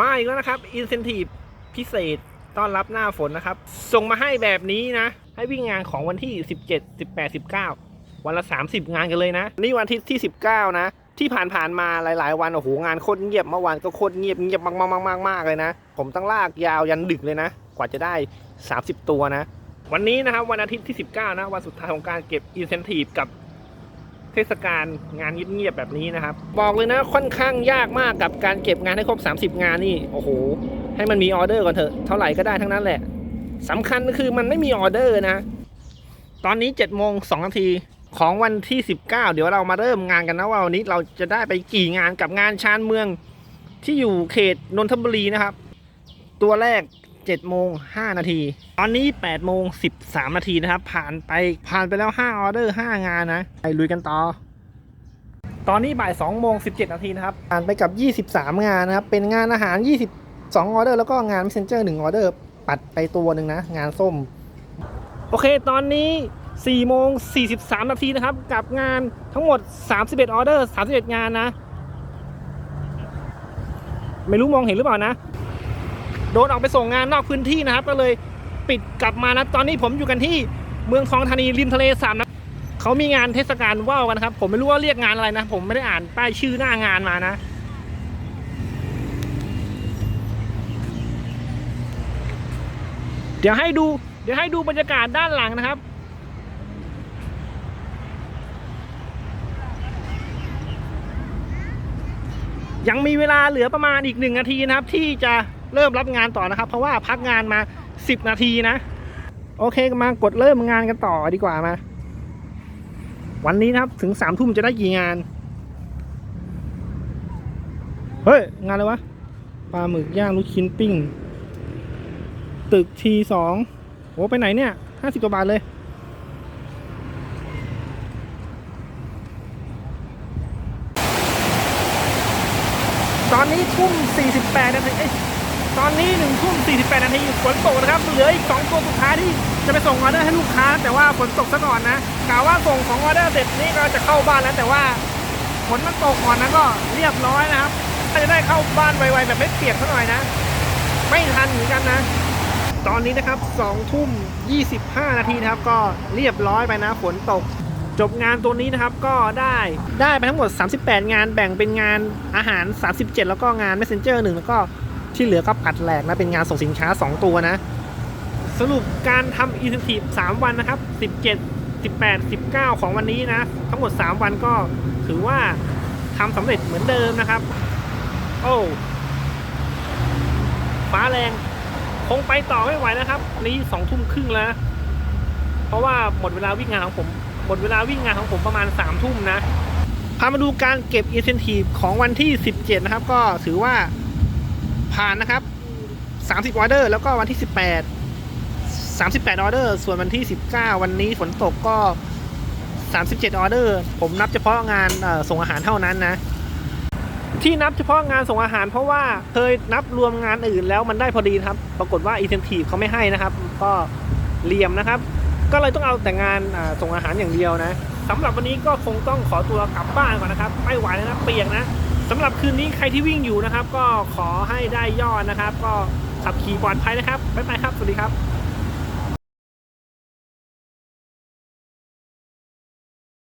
มาอีกแล้วนะครับ อินเซนティブพิเศษต้อนรับหน้าฝนนะครับ ส่งมาให้แบบนี้นะ ให้วิ่งงานของวันที่ 17 18 19 วันละ 30 งานกันเลยนะ นี่วันที่ที่ 19 นะ ที่ผ่านๆมาหลายๆ วันโอ้โหงานโคตรเงียบเมื่อวานก็โคตรเงียบเงียบมากๆๆๆๆเลยนะ ผมต้องลากยาวยันดึกเลยนะ กว่าจะได้ 30 ตัวนะ วันนี้นะครับวันอาทิตย์ที่ 19 นะ วันสุดท้ายของการเก็บอินเซนティブกับ เ ทศกาลงานเงียบๆแบบนี้นะครับ บอกเลยนะค่อนข้างยากมากกับการเก็บงานให้ครบ 30 งานนี่โอ้โห ให้มันมีออเดอร์ก่อนเถอะเท่าไหร่ก็ได้ทั้งนั้นแหละสำคัญก็คือมันไม่มีออเดอร์นะ ตอนนี้7โมง2นาทีของวันที่ 19 เดี๋ยวเรามาเริ่มงานกันนะว่าวันนี้เราจะได้ไปกี่งานกับงานชานเมืองที่อยู่เขตนนทบุรีนะครับ ตัวแรก 7โมง5นาที ตอนนี้8โมง13 นาทีนะครับ ผ่านไปผ่านไปแล้ว 5 ออเดอร์ 5 งานนะ ไปลุยกันต่อ ตอนนี้บ่าย2โมง17 นาทีนะครับ ผ่านไปกับ 23 งานนะครับ เป็นงานอาหาร 22 ออเดอร์ แล้วก็งาน messenger 1ออเดอร์ ปัดไปตัวหนึ่งนะ งานส้ม โอเค ตอนนี้4โมง43 นาทีนะครับ กับงานทั้งหมด 31 ออเดอร์ 31 งานนะ ไม่รู้มองเห็นหรือเปล่านะ โดนออกไปส่งงานนอกพื้นที่นะครับ ก็เลยปิดกลับมานะตอนนี้ผมอยู่กันที่เมืองทองธานีริมทะเลสาบนะเขามีงานเทศกาลว่าวกันครับ ผมไม่รู้ว่าเรียกงานอะไรนะ ผมไม่ได้อ่านป้ายชื่อหน้างานมานะ เดี๋ยวให้ดู เดี๋ยวให้ดูบรรยากาศด้านหลังนะครับยังมีเวลาเหลือประมาณอีกหนึ่งนาทีนะครับ ที่จะ เริ่มรับงานต่อนะครับ เพราะว่าพักงานมา 10 นาทีนะ โอเคมากดเริ่มงานกันต่อดีกว่ามา วันนี้นะครับถึงสามทุ่มจะได้กี่งาน เฮ้ย งานอะไรวะปลาหมึกย่างลูกชิ้นปิ้ง ตึกทีสองโอ้ไปไหนเนี่ยห้าสิบกว่าบาทเลยตอนนี้ทุ่ม 48นาที เอ้ยตอนนี้1ทุ่ม48นาทีฝนตกนะครับเหลืออีก2ตัวสุดท้ายที่จะไปส่งออเดอร์ให้ลูกค้า แต่ว่าฝนตกซะก่อนนะกล่าวว่าส่งของออเดอร์เสร็จนี่ก็จะเข้าบ้านแล้วแต่ว่าฝนมันตกก่อนนะก็เรียบร้อยนะครับถ้าจะได้เข้าบ้านไวๆแบบไม่เปียกซะหน่อยนะ ไม่ทันเหมือนกันนะ ตอนนี้นะครับ2ทุ่ม25นาทีนะครับ ก็เรียบร้อยไปนะฝนตกจบงานตัวนี้นะครับก็ได้ได้ไปทั้งหมด 38 งานแบ่งเป็นงานอาหาร 37 แล้วก็งาน Messenger 1 แล้วก็ ที่เหลือก็ปัดแหลกนะเป็นงานส่งสินค้า 2 ตัวนะ สรุปการทำ Incentive 3วันนะครับ 17 18 19 ของวันนี้นะ ทั้งหมด 3 วันก็ถือว่าทำสำเร็จเหมือนเดิมนะครับ โอ้ฟ้าแรงคงไปต่อไม่ไหวนะครับนี้สองทุ่มครึ่งแล้ว เพราะว่าหมดเวลาวิ่งงานของผม หมดเวลาวิ่งงานของผมประมาณ3ามทุ่มนะ พามาดูการเก็บ incentive ของวันที่ 17 นะครับ ก็ถือว่า ผ่านนะครับ30ออเดอร์ แล้วก็วันที่18 38ออเดอร์ ส่วนวันที่19วันนี้ฝนตกก็37ออเดอร์ ผมนับเฉพาะงานส่งอาหารเท่านั้นนะ ที่นับเฉพาะงานส่งอาหารเพราะว่าเคยนับรวมงานอื่นแล้วมันได้พอดีครับ ปรากฏว่า incentive เขาไม่ให้นะครับ ก็เหลี่ยมนะครับ ก็เลยต้องเอาแต่งานส่งอาหารอย่างเดียวนะสำหรับวันนี้ก็คงต้องขอตัวกลับบ้านก่อนนะครับ ไม่ไหวแล้วนะเปียกนะ สำหรับคืนนี้ใครที่วิ่งอยู่นะครับ ก็ขอให้ได้ยอดนะครับ ก็ขับขี่ปลอดภัยนะครับบ๊ายบายครับ สวัสดีครับ